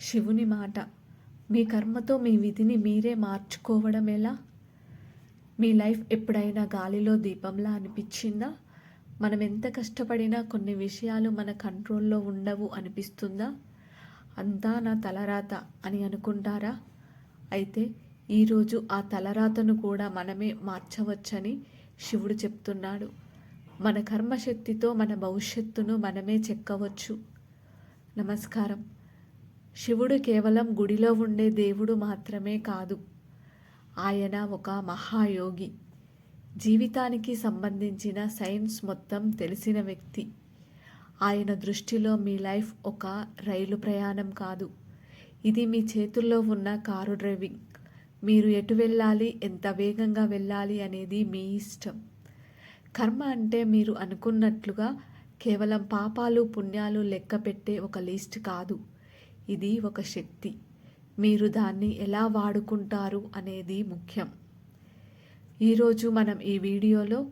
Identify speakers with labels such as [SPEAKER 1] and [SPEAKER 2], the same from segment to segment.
[SPEAKER 1] శివుని మాట. మీ కర్మతో మీ విధిని మీరే మార్చుకోవడం ఎలా? మీ లైఫ్ ఎప్పుడైనా గాలిలో దీపంలా అనిపించిందా? మనం ఎంత కష్టపడినా కొన్ని విషయాలు మన కంట్రోల్లో ఉండవు అనిపిస్తుందా? అంతా నా తలరాత అని అనుకుంటారా? అయితే ఈరోజు ఆ తలరాతను కూడా మనమే మార్చవచ్చని శివుడు చెప్తున్నాడు. మన కర్మశక్తితో మన భవిష్యత్తును మనమే చెక్కవచ్చు. నమస్కారం. శివుడు కేవలం గుడిలో ఉండే దేవుడు మాత్రమే కాదు. ఆయన ఒక మహాయోగి. జీవితానికి సంబంధించిన సైన్స్ మొత్తం తెలిసిన వ్యక్తి. ఆయన దృష్టిలో మీ లైఫ్ ఒక రైలు ప్రయాణం కాదు. ఇది మీ చేతుల్లో ఉన్న కారు డ్రైవింగ్. మీరు ఎటు వెళ్ళాలి ఎంత వేగంగా వెళ్ళాలి అనేది మీ ఇష్టం. కర్మ అంటే మీరు అనుకున్నట్లుగా కేవలం పాపాలు పుణ్యాలు లెక్క పెట్టే ఒక లిస్ట్ కాదు. ఇది ఒక శక్తి. మీరు దాన్ని ఎలా వాడుకుంటారు అనేది ముఖ్యం. ఈరోజు మనం ఈ వీడియోలో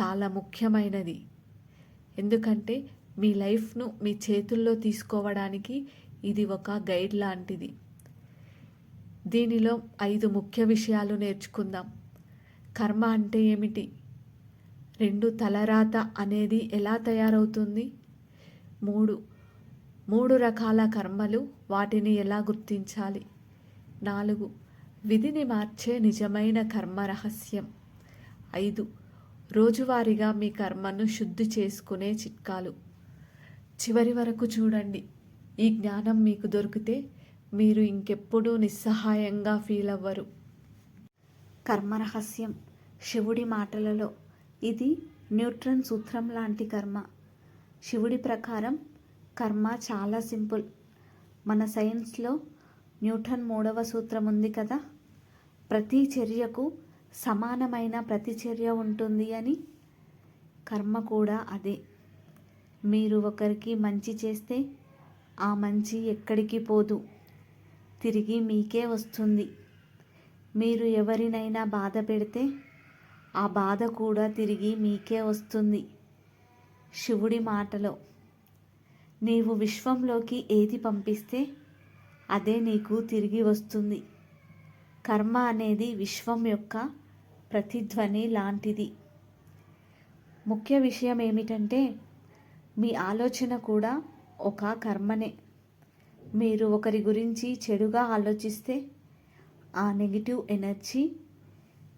[SPEAKER 1] చాలా ముఖ్యమైనది. ఎందుకంటే మీ లైఫ్ను మీ చేతుల్లో తీసుకోవడానికి ఇది ఒక గైడ్ లాంటిది. దీనిలో ఐదు ముఖ్య విషయాలు నేర్చుకుందాం. కర్మ అంటే ఏమిటి? రెండు తలరాత అనేది ఎలా తయారవుతుంది? మూడు మూడు రకాల కర్మలు వాటిని ఎలా గుర్తించాలి? నాలుగు విధిని మార్చే నిజమైన కర్మ రహస్యం. ఐదు రోజువారీగా మీ కర్మను శుద్ధి చేసుకునే చిట్కాలు. చివరి వరకు చూడండి. ఈ జ్ఞానం మీకు దొరికితే మీరు ఇంకెప్పుడూ నిస్సహాయంగా ఫీల్ అవ్వరు.
[SPEAKER 2] కర్మరహస్యం శివుడి మాటలలో ఇది న్యూట్రన్ సూత్రం లాంటి కర్మ. శివుడి ప్రకారం కర్మ చాలా సింపుల్. మన సైన్స్లో న్యూటన్ మూడవ సూత్రం ఉంది కదా? ప్రతి చర్యకు సమానమైన ప్రతిచర్య ఉంటుంది అని. కర్మ కూడా అదే. మీరు ఒకరికి మంచి చేస్తే ఆ మంచి ఎక్కడికి పోదు. తిరిగి మీకే వస్తుంది. మీరు ఎవరినైనా బాధ పెడితే ఆ బాధ కూడా తిరిగి మీకే వస్తుంది. శివుడి మాటలో. నీవు విశ్వంలోకి ఏది పంపిస్తే అదే నీకు తిరిగి వస్తుంది. కర్మ అనేది విశ్వం యొక్క ప్రతిధ్వని లాంటిది. ముఖ్య విషయం ఏమిటంటే మీ ఆలోచన కూడా ఒక కర్మనే. మీరు ఒకరి గురించి చెడుగా ఆలోచిస్తే ఆ నెగిటివ్ ఎనర్జీ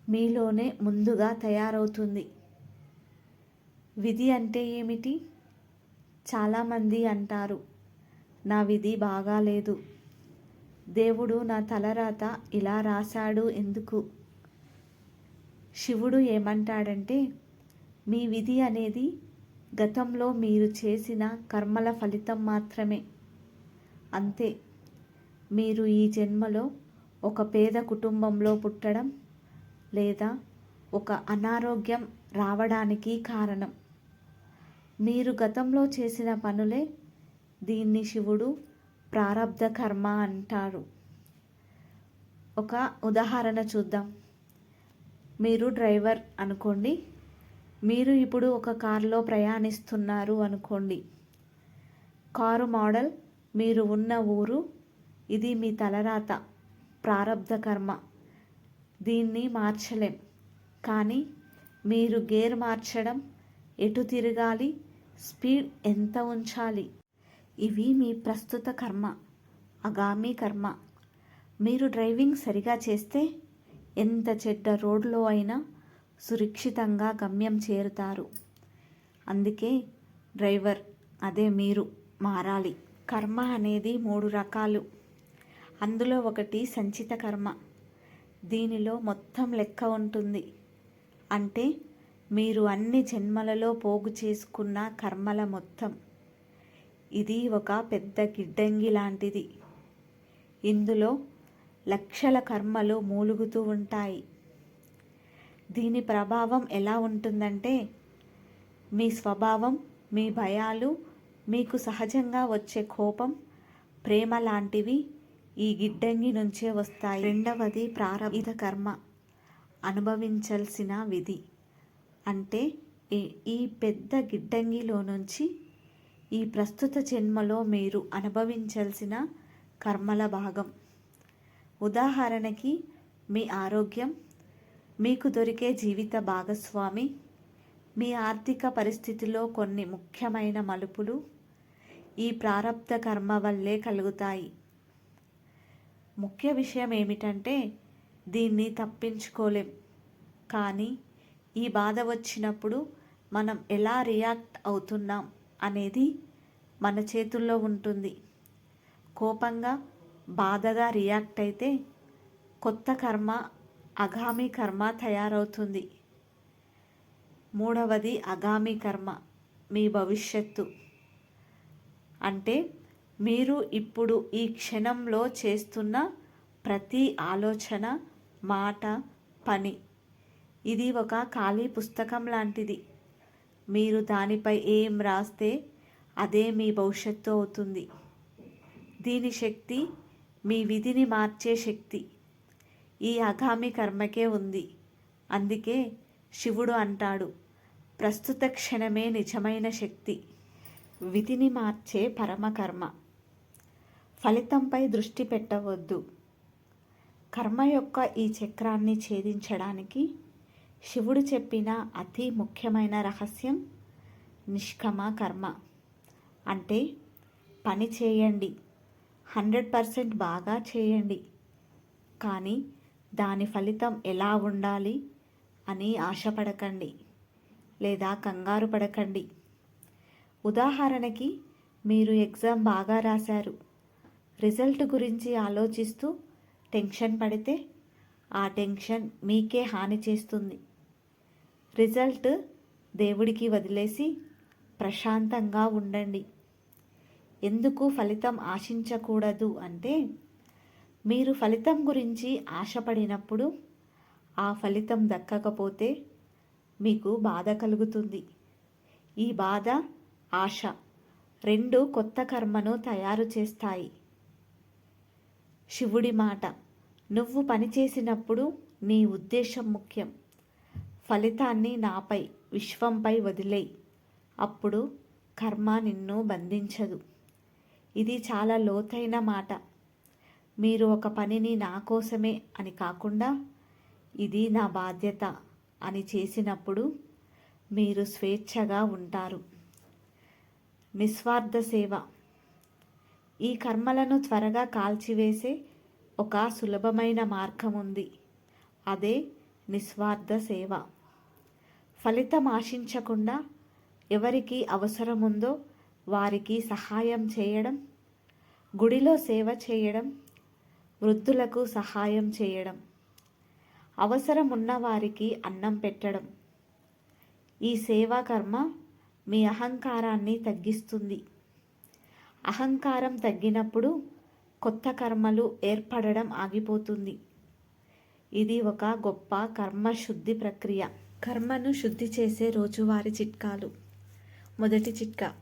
[SPEAKER 2] మీలోనే ముందుగా తయారవుతుంది. విధి అంటే ఏమిటి? చాలామంది అంటారు నా విధి బాగాలేదు. దేవుడు నా తలరాత ఇలా రాశాడు ఎందుకు? శివుడు ఏమంటాడంటే మీ విధి అనేది గతంలో మీరు చేసిన కర్మల ఫలితం మాత్రమే. అంతే మీరు ఈ జన్మలో ఒక పేద కుటుంబంలో పుట్టడం లేదా ఒక అనారోగ్యం రావడానికి కారణం. మీరు గతంలో చేసిన పనులే దీన్ని శివుడు ప్రారబ్ధ కర్మ అంటారు. ఒక ఉదాహరణ చూద్దాం. మీరు డ్రైవర్ అనుకోండి. మీరు ఇప్పుడు ఒక కారులో ప్రయాణిస్తున్నారు అనుకోండి. కారు మోడల్ మీరు ఉన్న ఊరు ఇది మీ తలరాత ప్రారంధ కర్మ. దీన్ని మార్చలేం. కానీ మీరు గేర్ మార్చడం ఎటు తిరగాలి స్పీడ్ ఎంత ఉంచాలి? ఇవి మీ ప్రస్తుత కర్మ అగామి కర్మ. మీరు డ్రైవింగ్ సరిగా చేస్తే ఎంత చెడ్డ రోడ్లో అయినా సురక్షితంగా గమ్యం చేరుతారు. అందుకే డ్రైవర్ అదే మీరు మారాలి. కర్మ అనేది మూడు రకాలు. అందులో ఒకటి సంచిత కర్మ. దీనిలో మొత్తం లెక్క ఉంటుంది. అంటే మీరు అన్ని జన్మలలో పోగు చేసుకున్న కర్మల మొత్తం. ఇది ఒక పెద్ద గిడ్డంగి లాంటిది. ఇందులో లక్షల కర్మలు మూలుగుతూ ఉంటాయి. దీని ప్రభావం ఎలా ఉంటుందంటే మీ స్వభావం మీ భయాలు మీకు సహజంగా వచ్చే కోపం ప్రేమ లాంటివి ఈ గిడ్డంగి నుంచే వస్తాయి. రెండవది ప్రారంభిత కర్మ. అనుభవించాల్సిన విధి. అంటే ఈ- ఈ పెద్ద గిడ్డంగిలో నుంచి ఈ ప్రస్తుత జన్మలో మీరు అనుభవించాల్సిన కర్మల భాగం. ఉదాహరణకి మీ ఆరోగ్యం మీకు దొరికే జీవిత భాగస్వామి మీ ఆర్థిక పరిస్థితిలో కొన్ని ముఖ్యమైన మలుపులు ఈ ప్రారబ్ధ కర్మ వల్లే కలుగుతాయి. ముఖ్య విషయం ఏమిటంటే దీన్ని తప్పించుకోలేం. కానీ ఈ బాధ వచ్చినప్పుడు మనం ఎలా రియాక్ట్ అవుతున్నాం అనేది మన చేతుల్లో ఉంటుంది. కోపంగా బాధగా రియాక్ట్ అయితే కొత్త కర్మ అగామి కర్మ తయారవుతుంది. మూడవది అగామి కర్మ మీ భవిష్యత్తు. అంటే మీరు ఇప్పుడు ఈ క్షణంలో చేస్తున్న ప్రతి ఆలోచన మాట పని ఇది ఒక ఖాళీ పుస్తకం లాంటిది. మీరు దానిపై ఏం రాస్తే అదే మీ భవిష్యత్తు అవుతుంది. దీని శక్తి మీ విధిని మార్చే శక్తి. ఈ అగామి కర్మకే ఉంది. అందుకే శివుడు అంటాడు ప్రస్తుత క్షణమే నిజమైన శక్తి. విధిని మార్చే పరమకర్మ ఫలితంపై దృష్టి పెట్టవద్దు. కర్మ యొక్క ఈ చక్రాన్ని ఛేదించడానికి శివుడు చెప్పిన అతి ముఖ్యమైన రహస్యం నిష్కమ కర్మ. అంటే పని చేయండి. హండ్రెడ్ పర్సెంట్ బాగా చేయండి. కానీ దాని ఫలితం ఎలా ఉండాలి అని ఆశపడకండి లేదా కంగారు పడకండి. ఉదాహరణకి మీరు ఎగ్జామ్ బాగా రాశారు. రిజల్ట్ గురించి ఆలోచిస్తూ టెన్షన్ పడితే ఆ టెన్షన్ మీకే హాని చేస్తుంది. రిజల్ట్ దేవుడికి వదిలేసి ప్రశాంతంగా ఉండండి. ఎందుకు ఫలితం ఆశించకూడదు అంటే మీరు ఫలితం గురించి ఆశపడినప్పుడు ఆ ఫలితం దక్కకపోతే మీకు బాధ కలుగుతుంది. ఈ బాధ ఆశ రెండు కొత్త కర్మను తయారు చేస్తాయి. శివుడి మాట నువ్వు పనిచేసినప్పుడు నీ ఉద్దేశం ముఖ్యం. ఫలితాన్ని నాపై విశ్వంపై వదిలేయి. అప్పుడు కర్మ నిన్ను బంధించదు. ఇది చాలా లోతైన మాట. మీరు ఒక పనిని నా కోసమే అని కాకుండా ఇది నా బాధ్యత అని చేసినప్పుడు మీరు స్వేచ్ఛగా ఉంటారు. నిస్వార్థ సేవ. ఈ కర్మలను త్వరగా కాల్చివేసే ఒక సులభమైన మార్గం ఉంది అదే నిస్వార్థ సేవ. ఫలితం ఆశించకుండా ఎవరికి అవసరం ఉందో వారికి సహాయం చేయడం గుడిలో సేవ చేయడం వృద్ధులకు సహాయం చేయడం అవసరం ఉన్నవారికి అన్నం పెట్టడం. ఈ సేవా కర్మ మీ అహంకారాన్ని తగ్గిస్తుంది. అహంకారం తగ్గినప్పుడు కొత్త కర్మలు ఏర్పడడం ఆగిపోతుంది. ఇది ఒక గొప్ప కర్మశుద్ధి ప్రక్రియ. కర్మను శుద్ధి చేసే రోజువారీ చిట్కాలు. మొదటి చిట్కా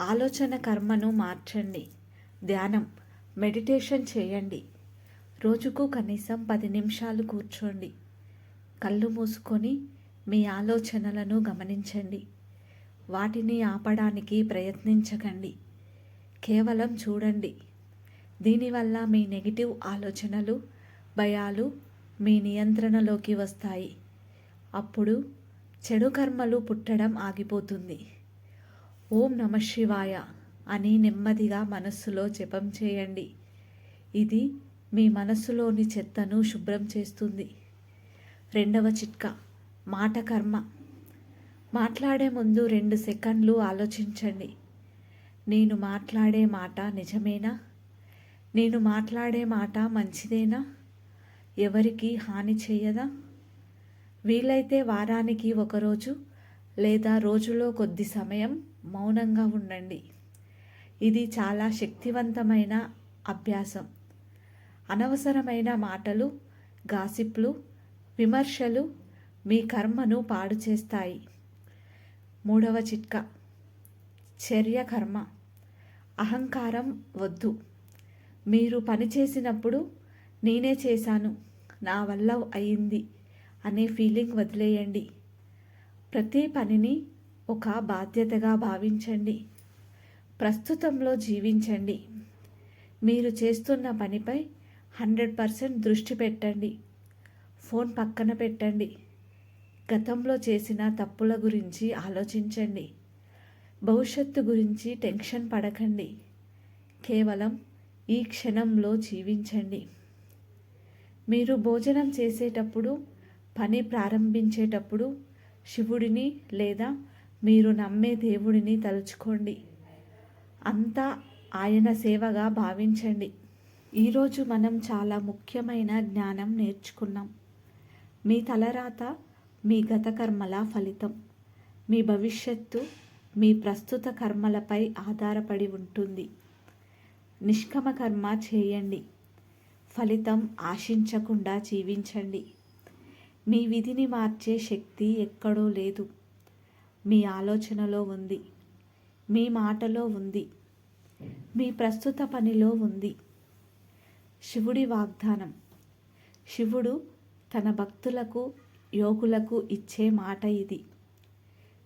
[SPEAKER 2] ఆలోచన కర్మను మార్చండి. ధ్యానం మెడిటేషన్ చేయండి. రోజుకు కనీసం పది నిమిషాలు కూర్చోండి. కళ్ళు మూసుకొని మీ ఆలోచనలను గమనించండి. వాటిని ఆపడానికి ప్రయత్నించకండి. కేవలం చూడండి. దీనివల్ల మీ నెగిటివ్ ఆలోచనలు భయాలు మీ నియంత్రణలోకి వస్తాయి. అప్పుడు చెడు కర్మలు పుట్టడం ఆగిపోతుంది. ఓం నమ శివాయ అని నెమ్మదిగా మనస్సులో జపం చేయండి. ఇది మీ మనస్సులోని చెత్తను శుభ్రం చేస్తుంది. రెండవ చిట్కా మాట కర్మ. మాట్లాడే ముందు రెండు సెకండ్లు ఆలోచించండి. నేను మాట్లాడే మాట నిజమేనా? నేను మాట్లాడే మాట మంచిదేనా? ఎవరికి హాని చేయదా? వీలైతే వారానికి ఒకరోజు లేదా రోజులో కొద్ది సమయం మౌనంగా ఉండండి. ఇది చాలా శక్తివంతమైన అభ్యాసం. అనవసరమైన మాటలు గాసిప్లు విమర్శలు మీ కర్మను పాడు చేస్తాయి. మూడవ చిట్కా చర్య కర్మ. అహంకారం వద్దు. మీరు పని చేసినప్పుడు నేనే చేశాను. నా వల్ల అయింది. అనే ఫీలింగ్ వదిలేయండి. ప్రతి పనిని ఒక బాధ్యతగా భావించండి. ప్రస్తుతంలో జీవించండి.
[SPEAKER 1] మీరు చేస్తున్న పనిపై హండ్రెడ్ పర్సెంట్ దృష్టి పెట్టండి. ఫోన్ పక్కన పెట్టండి. గతంలో చేసిన తప్పుల గురించి ఆలోచించండి. భవిష్యత్తు గురించి టెన్షన్ పడకండి. కేవలం ఈ క్షణంలో జీవించండి. మీరు భోజనం చేసేటప్పుడు పని ప్రారంభించేటప్పుడు శివుడిని లేదా మీరు నమ్మే దేవుడిని తలుచుకోండి. అంతా ఆయన సేవగా భావించండి. ఈరోజు మనం చాలా ముఖ్యమైన జ్ఞానం నేర్చుకున్నాం. మీ తలరాత మీ గత కర్మల ఫలితం. మీ భవిష్యత్తు మీ ప్రస్తుత కర్మలపై ఆధారపడి ఉంటుంది. నిష్కమ కర్మ చేయండి. ఫలితం ఆశించకుండా జీవించండి. మీ విధిని మార్చే శక్తి ఎక్కడో లేదు. మీ ఆలోచనలో ఉంది. మీ మాటలో ఉంది. మీ ప్రస్తుత పనిలో ఉంది. శివుడి వాగ్దానం. శివుడు తన భక్తులకు యోగులకు ఇచ్చే మాట ఇది.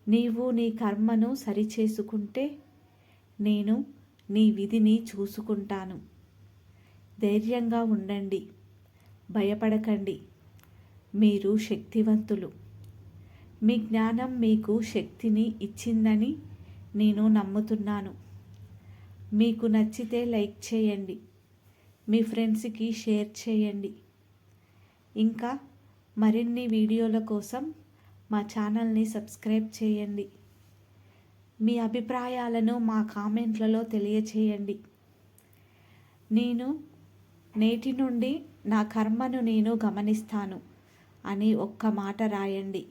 [SPEAKER 1] నీవు నీ కర్మను సరిచేసుకుంటే నేను నీ విధిని చూసుకుంటాను. ధైర్యంగా ఉండండి. భయపడకండి. మీరు శక్తివంతులు. మీ జ్ఞానం మీకు శక్తిని ఇచ్చిందని నేను నమ్ముతున్నాను. మీకు నచ్చితే లైక్ చేయండి. మీ ఫ్రెండ్స్కి షేర్ చేయండి. ఇంకా మరిన్ని వీడియోల కోసం మా ఛానల్ని సబ్స్క్రైబ్ చేయండి. మీ అభిప్రాయాలను మా కామెంట్లలో తెలియచేయండి. నేను నేటి నుండి నా కర్మను నేను గమనిస్తాను. అని ఒక్క మాట రాయండి.